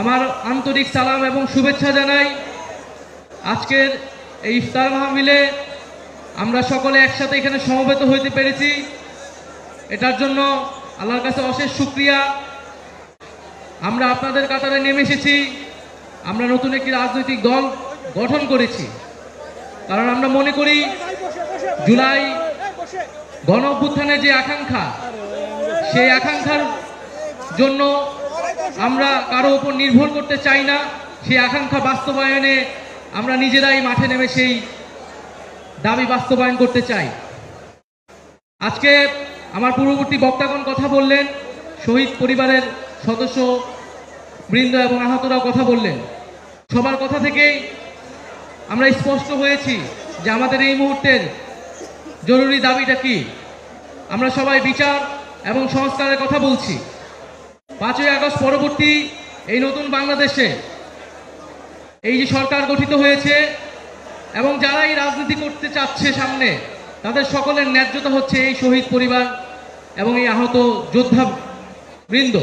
আমার আন্তরিক সালাম এবং শুভেচ্ছা জানাই আজকের এই ইফতার মাহফিলে আমরা সকলে একসাথে এখানে সমবেত হইতে পেরেছি। এটার জন্য আল্লাহর কাছে অশেষ শুক্রিয়া। আমরা আপনাদের কাতারে নেমে এসেছি। আমরা নতুন একটি রাজনৈতিক দল গঠন করেছি। কারণ আমরা মনে করি জুলাই গণ যে আকাঙ্ক্ষা, সেই আকাঙ্ক্ষার জন্য আমরা কারও ওপর নির্ভর করতে চাই না। সেই আকাঙ্ক্ষা বাস্তবায়নে আমরা নিজেরাই মাঠে নেমে সেই দাবি বাস্তবায়ন করতে চাই। আজকে আমার পূর্ববর্তী বক্তাগণ কথা বললেন, শহীদ পরিবারের সদস্য বৃন্দ এবং আহতরাও কথা বললেন। সবার কথা থেকেই আমরা স্পষ্ট হয়েছি যে আমাদের এই মুহূর্তের জরুরি দাবিটা কি। আমরা সবাই বিচার এবং সংস্কারের কথা বলছি। পাঁচই আগস্ট পরবর্তী এই নতুন বাংলাদেশে এই যে সরকার গঠিত হয়েছে এবং যারা এই রাজনীতি করতে চাচ্ছে সামনে, তাদের সকলের ন্যায্যতা হচ্ছে এই শহীদ পরিবার এবং এই আহত যোদ্ধা বৃন্দ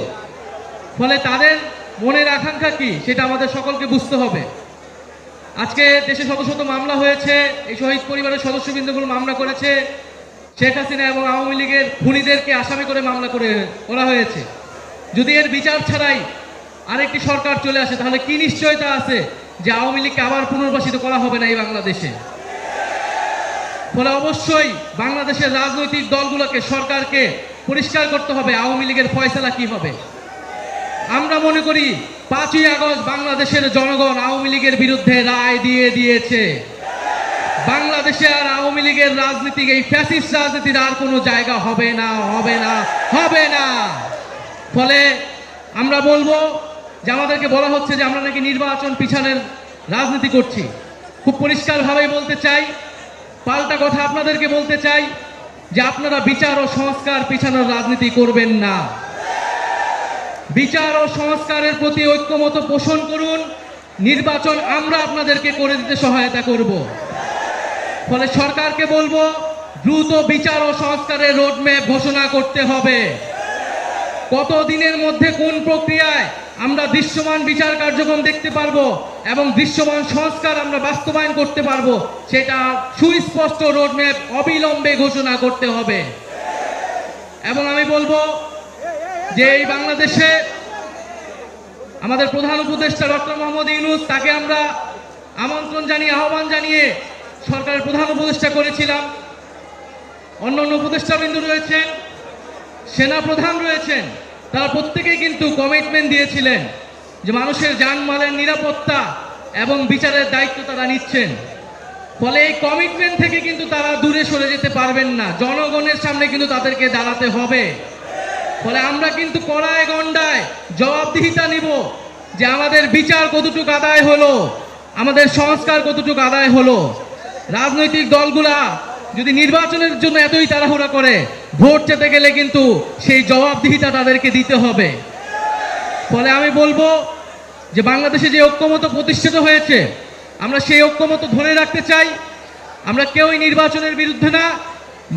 ফলে তাদের মনের আকাঙ্ক্ষা কি, সেটা আমাদের সকলকে বুঝতে হবে। আজকে দেশে শত শত মামলা হয়েছে, এই শহীদ পরিবারের সদস্যবৃন্দগুলো মামলা করেছে। শেখ হাসিনা এবং আওয়ামী লীগের খুনিদেরকে আসামি করে মামলা করে করা হয়েছে। যদি এর বিচার ছাড়াই আরেকটি সরকার চলে আসে, তাহলে কি নিশ্চয়তা আছে যে আওয়ামী লীগকে আবার পুনর্বাসিত করা হবে না এই বাংলাদেশে? ফলে অবশ্যই বাংলাদেশের রাজনৈতিক দলগুলোকে, সরকারকে পরিষ্কার করতে হবে আওয়ামী লীগের ফয়সালা কি হবে। আমরা মনে করি পাঁচই আগস্ট বাংলাদেশের জনগণ আওয়ামী লীগের বিরুদ্ধে রায় দিয়ে দিয়েছে। বাংলাদেশে আর আওয়ামী লীগের রাজনীতি এই ফ্যাসিস্ট রাজনীতির আর কোনো জায়গা হবে না হবে না হবে না। ফলে আমরা বলব যে আমাদেরকে বলা হচ্ছে যে আমরা নাকি নির্বাচন পিছানের রাজনীতি করছি। খুব পরিষ্কারভাবেই বলতে চাই, পাল্টা কথা আপনাদেরকে বলতে চাই যে আপনারা বিচার ও সংস্কার পিছানোর রাজনীতি করবেন না। বিচার ও সংস্কারের প্রতি ঐক্যমত পোষণ করুন, নির্বাচন আমরা আপনাদেরকে করে দিতে সহায়তা করব। ফলে সরকারকে বলব, দ্রুত বিচার ও সংস্কারের রোডম্যাপ ঘোষণা করতে হবে। কত দিনের মধ্যে কোন প্রক্রিয়ায় আমরা দৃশ্যমান বিচার কার্যক্রম দেখতে পারব এবং দৃশ্যমান সংস্কার আমরা বাস্তবায়ন করতে পারব, সেটা সুস্পষ্ট রোডম্যাপ অবিলম্বে ঘোষণা করতে হবে। এবং আমি বলব যে এই বাংলাদেশে আমাদের প্রধান উপদেষ্টা ডক্টর মোহাম্মদ ইউনুস, তাকে আমরা আমন্ত্রণ জানিয়ে, আহ্বান জানিয়ে সরকারের প্রধান উপদেষ্টা করেছিলাম। অন্য অন্য উপদেষ্টাবৃন্দ রয়েছেন সেনা প্রধান রয়েছেন তারা প্রত্যেকেই কিন্তু কমিটমেন্ট দিয়েছিলেন যে মানুষের জানমালের নিরাপত্তা এবং বিচারের দায়িত্ব তারা নিচ্ছেন। ফলে এই কমিটমেন্ট থেকে কিন্তু তারা দূরে সরে যেতে পারবেন না। জনগণের সামনে কিন্তু তাদেরকে দাঁড়াতে হবে। ফলে আমরা কিন্তু কড়ায় গন্ডায় জবাবদিহিতা নিব যে আমাদের বিচার কতটুকু আদায় হলো, আমাদের সংস্কার কতটুকু আদায় হলো। রাজনৈতিক দলগুলা যদি নির্বাচনের জন্য এতই তাড়াহুড়া করে, ভোট চেতে গেলে কিন্তু সেই জবাবদিহিতা তাদেরকে দিতে হবে। ফলে আমি বলব যে বাংলাদেশে যে ঐক্যমত প্রতিষ্ঠিত হয়েছে, আমরা সেই ঐক্যমত ধরে রাখতে চাই। আমরা কেউই নির্বাচনের বিরুদ্ধে না,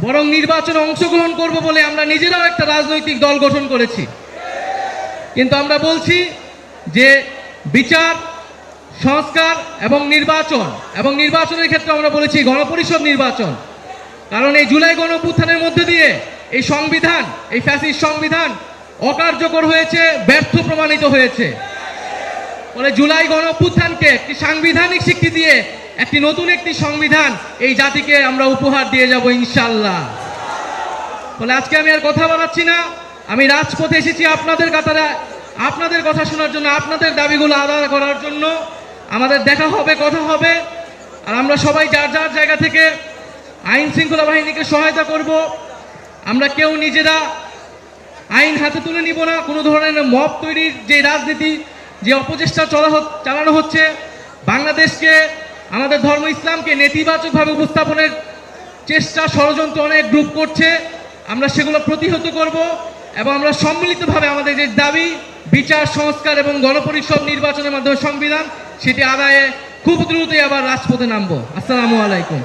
বরং নির্বাচনে অংশগ্রহণ করব বলে আমরা নিজেরাও একটা রাজনৈতিক দল গঠন করেছি। কিন্তু আমরা বলছি যে বিচার, সংস্কার এবং নির্বাচন, এবং নির্বাচনের ক্ষেত্রে আমরা বলেছি গণপরিষদ নির্বাচন। কারণ এই জুলাই গণপুত্থানের মধ্যে দিয়ে এই সংবিধান, এই ফ্যাসিস্ট সংবিধান অকার্যকর হয়েছে, ব্যর্থ প্রমাণিত হয়েছে। ফলে জুলাই গণপুত্থানকে একটি সাংবিধানিক স্বীকৃতি দিয়ে একটি নতুন একটি সংবিধান এই জাতিকে আমরা উপহার দিয়ে যাব ইনশাল্লাহ ফলে আজকে আমি আর কথা বাড়াচ্ছি না। আমি রাজপথে এসেছি আপনাদের কাতারে, আপনাদের কথা শোনার জন্য, আপনাদের দাবিগুলো আদায় করার জন্য। আমাদের দেখা হবে, কথা হবে। আর আমরা সবাই যার যার জায়গা থেকে আইন শৃঙ্খলা বাহিনীকে সহায়তা করব। আমরা কেউ নিজেরা আইন হাতে তুলে নিব না। কোনো ধরনের মব তৈরির যে রাজনীতি, যে অপচেষ্টা চলা চালানো হচ্ছে, বাংলাদেশকে, আমাদের ধর্ম ইসলামকে নেতিবাচকভাবে উপস্থাপনের চেষ্টা, ষড়যন্ত্র অনেক গ্রুপ করছে। আমরা সেগুলো প্রতিহত করব এবং আমরা সম্মিলিতভাবে আমাদের যে দাবি, বিচার, সংস্কার এবং গণপরিষদ নির্বাচনের মাধ্যমে সংবিধান, সেটি আদায়ে খুব দ্রুতই আবার রাজপথে নামবো। আসসালামু আলাইকুম।